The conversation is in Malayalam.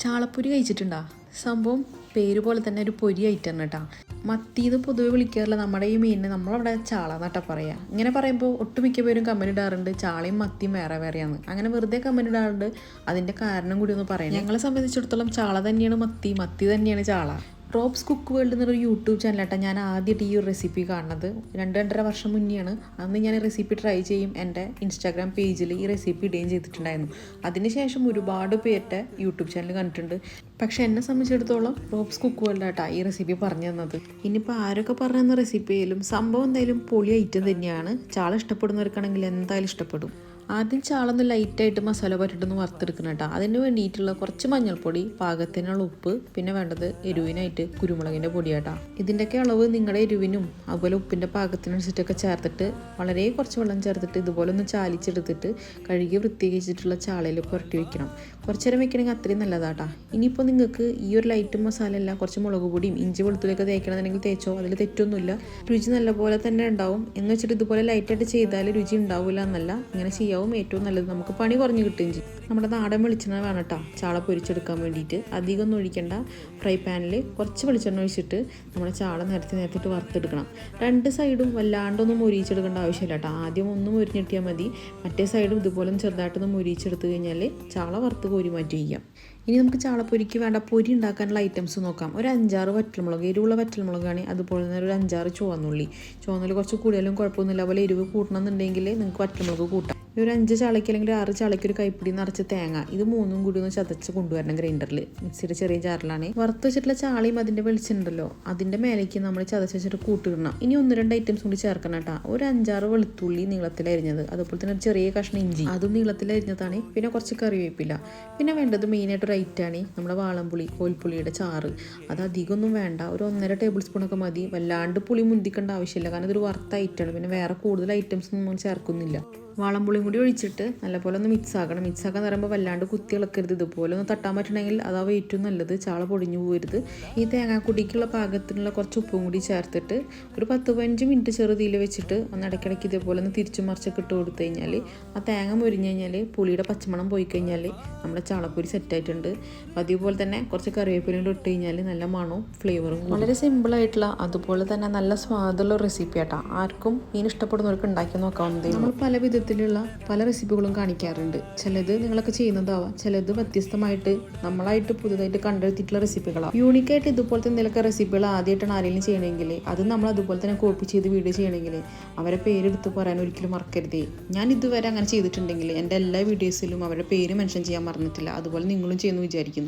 ചാളപ്പൊരി കഴിച്ചിട്ടുണ്ടോ? സംഭവം പേര് പോലെ തന്നെ ഒരു പൊരി ഐറ്റം കേട്ടോ മത്തിയത് പൊതുവെ വിളിക്കാറില്ല. നമ്മുടെ ഈ മീനിനെ നമ്മളവിടെ ചാള എന്നാട്ടാ പറയാ. ഇങ്ങനെ പറയുമ്പോൾ ഒട്ടുമിക്ക പേരും കമന്റ് ഇടാറുണ്ട്. ചാളയും മത്തിയും വേറെ വേറെയാണ്. അങ്ങനെ വെറുതെ കമന്റ് ഇടാറുണ്ട്. അതിന്റെ കാരണം കൂടി ഒന്ന് പറയാം ഞങ്ങളെ സംബന്ധിച്ചിടത്തോളം ചാള തന്നെയാണ് മത്തി. മത്തി തന്നെയാണ് ചാള. റോബ്സ് കുക്ക് വേൾഡ് എന്നൊരു യൂട്യൂബ് ചാനലാട്ടോ ഞാൻ ആദ്യമായിട്ട് ഈ ഒരു റെസിപ്പി കാണുന്നത്. രണ്ട് രണ്ടര വർഷം മുന്നെയാണ്. അന്ന് ഞാൻ ഈ റെസിപ്പി ട്രൈ ചെയ്യും എന്റെ ഇൻസ്റ്റാഗ്രാം പേജിൽ ഈ റെസിപ്പി ഇടുകയും ചെയ്തിട്ടുണ്ടായിരുന്നു. അതിനുശേഷം ഒരുപാട് പേരുടെ യൂട്യൂബ് ചാനൽ കണ്ടിട്ടുണ്ട്. പക്ഷെ എന്നെ സംബന്ധിച്ചിടത്തോളം റോബ്സ് കുക്ക് വേൾഡ് ആട്ടാ ഈ റെസിപ്പി പറഞ്ഞു തന്നത്. ഇനിയിപ്പോൾ ആരൊക്കെ പറഞ്ഞു തന്ന റെസിപ്പിയിലും സംഭവം എന്തായാലും പൊളി ഐറ്റം തന്നെയാണ്. ചാള ഇഷ്ടപ്പെടുന്നവർക്കാണെങ്കിൽ എന്തായാലും ഇഷ്ടപ്പെടും. ആദ്യം ചാളൊന്ന് ലൈറ്റായിട്ട് മസാല പറ്റിട്ടൊന്ന് വറുത്തെടുക്കണം കേട്ടോ. അതിന് വേണ്ടിയിട്ടുള്ള കുറച്ച് മഞ്ഞൾപ്പൊടി പാകത്തിനുള്ള ഉപ്പ് പിന്നെ വേണ്ടത് എരിവിനായിട്ട് കുരുമുളകിന്റെ പൊടിയാട്ടാ ഇതിന്റെയൊക്കെ അളവ് നിങ്ങളുടെ എരിവിനും അതുപോലെ ഉപ്പിന്റെ പാകത്തിനനുസരിച്ചൊക്കെ ചേർത്തിട്ട് വളരെ കുറച്ച് വെള്ളം ചേർത്തിട്ട് ഇതുപോലെ ഒന്ന് ചാലിച്ചെടുത്തിട്ട് കഴുകി വൃത്തിയാക്കിച്ചിട്ടുള്ള ചാളയിൽ പുരട്ടി വെക്കണം. കുറച്ച് നേരം വെക്കണമെങ്കിൽ അത്രയും നല്ലതാട്ടാ ഇനിയിപ്പോൾ നിങ്ങൾക്ക് ഈ ഒരു ലൈറ്റ് മസാല അല്ല കുറച്ച് മുളക് പൊടിയും ഇഞ്ചി വെളുത്തുള്ളിയൊക്കെ തേക്കണമെന്നുണ്ടെങ്കിൽ തേച്ചോ? അതിൽ തെറ്റൊന്നുമില്ല. രുചി നല്ലപോലെ തന്നെ ഉണ്ടാവും. എന്ന് വെച്ചിട്ട് ഇതുപോലെ ലൈറ്റായിട്ട് ചെയ്താൽ രുചി ഉണ്ടാവില്ല എന്നല്ല. ഇങ്ങനെ ചെയ്യാവും ഏറ്റവും നല്ലത് നമുക്ക് പണി കുറഞ്ഞ് കിട്ടുകയും ചെയ്യും. നമ്മുടെ നാടൻ വെളിച്ചെണ്ണ വേണം കേട്ടോ. ചാള പൊരിച്ചെടുക്കാൻ വേണ്ടിയിട്ട്. അധികം ഒന്നും ഒഴിക്കേണ്ട. ഫ്രൈ പാനിൽ കുറച്ച് വെളിച്ചെണ്ണ ഒഴിച്ചിട്ട് നമ്മുടെ ചാള നിരത്തി നിരത്തിയിട്ട് വറുത്തെടുക്കണം. രണ്ട് സൈഡും വല്ലാണ്ടൊന്നും മുരിച്ചെടുക്കേണ്ട ആവശ്യമില്ല കേട്ടോ. ആദ്യം ഒന്ന് മുരിഞ്ഞിട്ടിയാൽ മതി. മറ്റേ സൈഡും ഇതുപോലെ ചെറുതായിട്ടൊന്ന് മുരിച്ചെടുത്ത് കഴിഞ്ഞാൽ ചാള വറുത്ത് കോരി മാറ്റി വയ്ക്കാം ഇനി നമുക്ക് ചാളപ്പൊരിക്ക് വേണ്ട പൊരി ഉണ്ടാക്കാനുള്ള ഐറ്റംസ് നോക്കാം. ഒരു അഞ്ചാറ് വറ്റൽമുളക് എരിവുള്ള വറ്റൽമുളകാണ് അതുപോലെ തന്നെ ഒരു അഞ്ചാറ് ചുവന്നുള്ളി. ചുവന്നുള്ളി കുറച്ച് കൂടുതലും കുഴപ്പമൊന്നുമില്ല. അതുപോലെ എരിവ് കൂട്ടണമെന്നുണ്ടെങ്കിൽ നിങ്ങൾക്ക് വറ്റൽമുളക് കൂട്ടാം. ഈ ഒരു അഞ്ച് ചാളയ്ക്ക് അല്ലെങ്കിൽ ആറ് ചാളയ്ക്ക് ഒരു കൈപ്പിടി നിറച്ച് തേങ്ങ ഇത് മൂന്നും കൂടി ഒന്ന് ചതച്ച് കൊണ്ടുവരണം ഗ്രൈൻഡറിൽ മിക്സിയുടെ ചെറിയ ജാറിലാണ്. വറുത്ത് വെച്ചിട്ടുള്ള ചാളയും അതിന്റെ വെളിച്ചുണ്ടല്ലോ അതിന്റെ മേലേക്ക് നമ്മൾ ചതച്ച് വെച്ചിട്ട് കൂട്ടിടണം. ഇനി ഒന്ന് രണ്ട് ഐറ്റംസ് കൂടി ചേർക്കണം കേട്ടോ. ഒരു അഞ്ചാറ് വെളുത്തുള്ളി നീളത്തിലരിഞ്ഞത് അതുപോലെ തന്നെ ഒരു ചെറിയ കഷ്ണം ഇഞ്ചി അതും നീളത്തിലരിഞ്ഞതാണ് പിന്നെ കുറച്ച് കറിവേപ്പില. പിന്നെ വേണ്ടത് മെയിനായിട്ട് ഒരു ഐറ്റാണ് നമ്മുടെ വാളംപുളി കോൽപ്പുളിയുടെ ചാറ്. അത് അധികമൊന്നും വേണ്ട. ഒരു ഒന്നര ടേബിൾ സ്പൂണൊക്കെ മതി. വല്ലാണ്ട് പുളി മുന്തിക്കേണ്ട ആവശ്യമില്ല. കാരണം ഇതൊരു വറുത്ത ഐറ്റമാണ് പിന്നെ വേറെ കൂടുതൽ ഐറ്റംസ് ഒന്നും ചേർക്കുന്നില്ല. വാളംപുളിയും കൂടി ഒഴിച്ചിട്ട് നല്ലപോലെ ഒന്ന് മിക്സ് ആക്കണം. മിക്സ് ആക്കാൻ പറയുമ്പോൾ വല്ലാണ്ട് കുത്തി ഇളക്കരുത്. ഇതുപോലെ ഒന്ന് തട്ടാൻ പറ്റണമെങ്കിൽ അതാവും ഏറ്റവും നല്ലത്. ചാള പൊടിഞ്ഞു പോകരുത് ഈ തേങ്ങാക്കുടിക്കുള്ള പാകത്തിനുള്ള കുറച്ച് ഉപ്പും കൂടി ചേർത്തിട്ട് ഒരു പത്ത് പതിനഞ്ച് മിനിറ്റ് ചെറുതിയിൽ വെച്ചിട്ട് ഒന്ന് ഇടയ്ക്കിടയ്ക്ക് ഇതേപോലെ ഒന്ന് തിരിച്ചു മറിച്ചൊക്കെ ഇട്ട് കൊടുത്തു കഴിഞ്ഞാൽ ആ തേങ്ങ മുരിഞ്ഞു കഴിഞ്ഞാൽ പുളിയുടെ പച്ചമണം പോയി കഴിഞ്ഞാൽ നമ്മുടെ ചാളപ്പൊരി സെറ്റായിട്ടുണ്ട് അപ്പോൾ അതേപോലെ തന്നെ കുറച്ച് കറിവേപ്പിലും കൂടി ഇട്ട് കഴിഞ്ഞാൽ നല്ല മണവും ഫ്ലേവറും വളരെ സിമ്പിളായിട്ടുള്ള അതുപോലെ തന്നെ നല്ല സ്വാദുള്ള റെസിപ്പി ആട്ടാ. ആർക്കും മീൻ ഇഷ്ടപ്പെടുന്നവർക്ക് ഉണ്ടാക്കി നോക്കാവുന്നതേ നമ്മൾ പല വിധത്തിലുള്ള പല റെസിപ്പികളും കാണിക്കാറുണ്ട്. ചിലത് നിങ്ങളൊക്കെ ചെയ്യുന്നതാവാം. ചിലത് വ്യത്യസ്തമായിട്ട് നമ്മളായിട്ട് പുതുതായിട്ട് കണ്ടെത്തിയിട്ടുള്ള റെസിപ്പികളാണ് യൂണിക്കായിട്ട് ഇതുപോലത്തെ എന്തെങ്കിലുമൊക്കെ റെസിപ്പികൾ ആദ്യമായിട്ടാണ് ആരെങ്കിലും ചെയ്യണമെങ്കിൽ അത് നമ്മൾ അതുപോലെ തന്നെ കോപ്പി ചെയ്ത് വീഡിയോ ചെയ്യണമെങ്കിൽ അവരെ പേരെടുത്ത് പറയാൻ ഒരിക്കലും മറക്കരുതേ. ഞാൻ ഇതുവരെ അങ്ങനെ ചെയ്തിട്ടുണ്ടെങ്കിൽ എന്റെ എല്ലാ വീഡിയോസിലും അവരുടെ പേര് മെൻഷൻ ചെയ്യാൻ മറന്നിട്ടില്ല. അതുപോലെ നിങ്ങളും ചെയ്യുന്നു വിചാരിക്കുന്നു.